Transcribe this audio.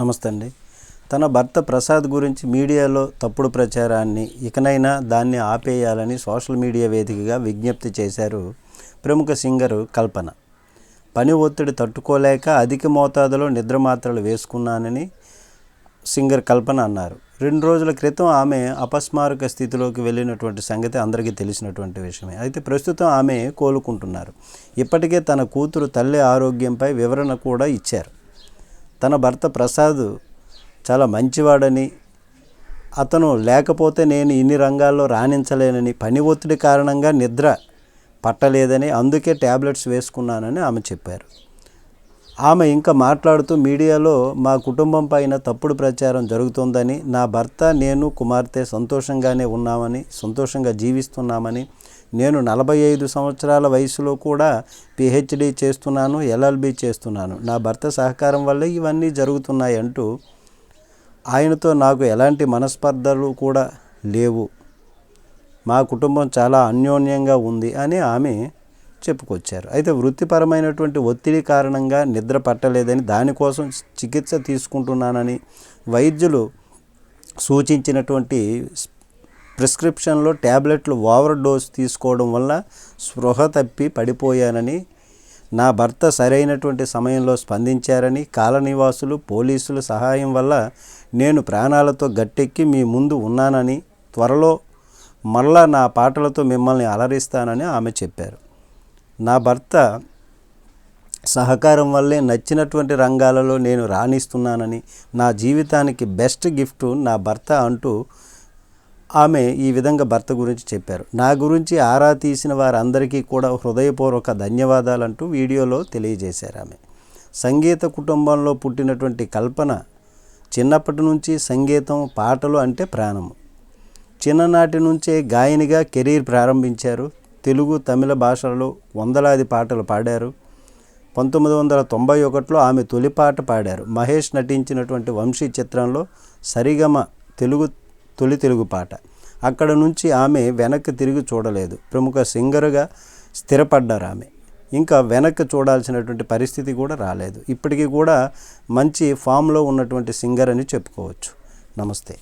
నమస్తే అండి. తన భర్త ప్రసాద్ గురించి మీడియాలో తప్పుడు ప్రచారాన్ని ఇకనైనా దాన్ని ఆపేయాలని సోషల్ మీడియా వేదికగా విజ్ఞప్తి చేశారు ప్రముఖ సింగరు కల్పన. పని ఒత్తిడి తట్టుకోలేక అధిక మోతాదులో నిద్ర మాత్రలు వేసుకున్నానని సింగర్ కల్పన అన్నారు. రెండు రోజుల క్రితం ఆమె అపస్మారక స్థితిలోకి వెళ్ళినటువంటి సంగతి అందరికీ తెలిసినటువంటి విషయమే. అయితే ప్రస్తుతం ఆమె కోలుకుంటున్నారు. ఇప్పటికే తన కూతురు తల్లి ఆరోగ్యంపై వివరణ కూడా ఇచ్చారు. తన భర్త ప్రసాద్ చాలా మంచివాడని అతను లేకపోతే నేను ఇన్ని రంగాల్లో రాణించలేనని పని ఒత్తిడి కారణంగా నిద్ర పట్టలేదని అందుకే ట్యాబ్లెట్స్ వేసుకున్నానని ఆమె చెప్పారు. ఆమె ఇంకా మాట్లాడుతూ మీడియాలో మా కుటుంబం పైన తప్పుడు ప్రచారం జరుగుతోందని నా భర్త నేను కుమార్తె సంతోషంగానే ఉన్నామని సంతోషంగా జీవిస్తున్నామని నేను నలభై ఐదు సంవత్సరాల వయసులో కూడా పిహెచ్డి చేస్తున్నాను ఎల్ఎల్బి చేస్తున్నాను. నా భర్త సహకారం వల్ల ఇవన్నీ జరుగుతున్నాయి అంటూ ఆయనతో నాకు ఎలాంటి మనస్పర్ధలు కూడా లేవు. మా కుటుంబం చాలా అన్యోన్యంగా ఉంది అని ఆమె చెప్పుకొచ్చారు. అయితే వృత్తిపరమైనటువంటి ఒత్తిడి కారణంగా నిద్ర పట్టలేదని దానికోసం చికిత్స తీసుకుంటున్నానని వైద్యులు సూచించినటువంటి ప్రిస్క్రిప్షన్లో ట్యాబ్లెట్లు ఓవర్ డోస్ తీసుకోవడం వల్ల స్పృహ తప్పి పడిపోయానని నా భర్త సరైనటువంటి సమయంలో స్పందించారని కాలనివాసులు పోలీసుల సహాయం వల్ల నేను ప్రాణాలతో గట్టెక్కి మీ ముందు ఉన్నానని త్వరలో మళ్ళా నా పాటలతో మిమ్మల్ని అలరిస్తానని ఆమె చెప్పారు. నా భర్త సహకారం వల్లే నచ్చినటువంటి రంగాలలో నేను రాణిస్తున్నానని నా జీవితానికి బెస్ట్ గిఫ్ట్ నా భర్త అంటూ ఆమె ఈ విధంగా భర్త గురించి చెప్పారు. నా గురించి ఆరా తీసిన వారందరికీ కూడా హృదయపూర్వక ధన్యవాదాలంటూ వీడియోలో తెలియజేశారు ఆమె. సంగీత కుటుంబంలో పుట్టినటువంటి కల్పన చిన్నప్పటి నుంచి సంగీతం పాటలు అంటే ప్రాణము. చిన్ననాటి నుంచే గాయనిగా కెరీర్ ప్రారంభించారు. తెలుగు తమిళ భాషలలో వందలాది పాటలు పాడారు. పంతొమ్మిది వందల తొంభై ఒకటిలో ఆమె తొలి పాట పాడారు. మహేష్ నటించినటువంటి వంశీ చిత్రంలో సరిగమ తెలుగు తొలి తెలుగు పాట. అక్కడ నుంచి ఆమె వెనక్కి తిరిగి చూడలేదు. ప్రముఖ సింగర్గా స్థిరపడ్డారు ఆమె. ఇంకా వెనక్కి చూడాల్సినటువంటి పరిస్థితి కూడా రాలేదు. ఇప్పటికీ కూడా మంచి ఫామ్లో ఉన్నటువంటి సింగర్ అని చెప్పుకోవచ్చు. నమస్తే.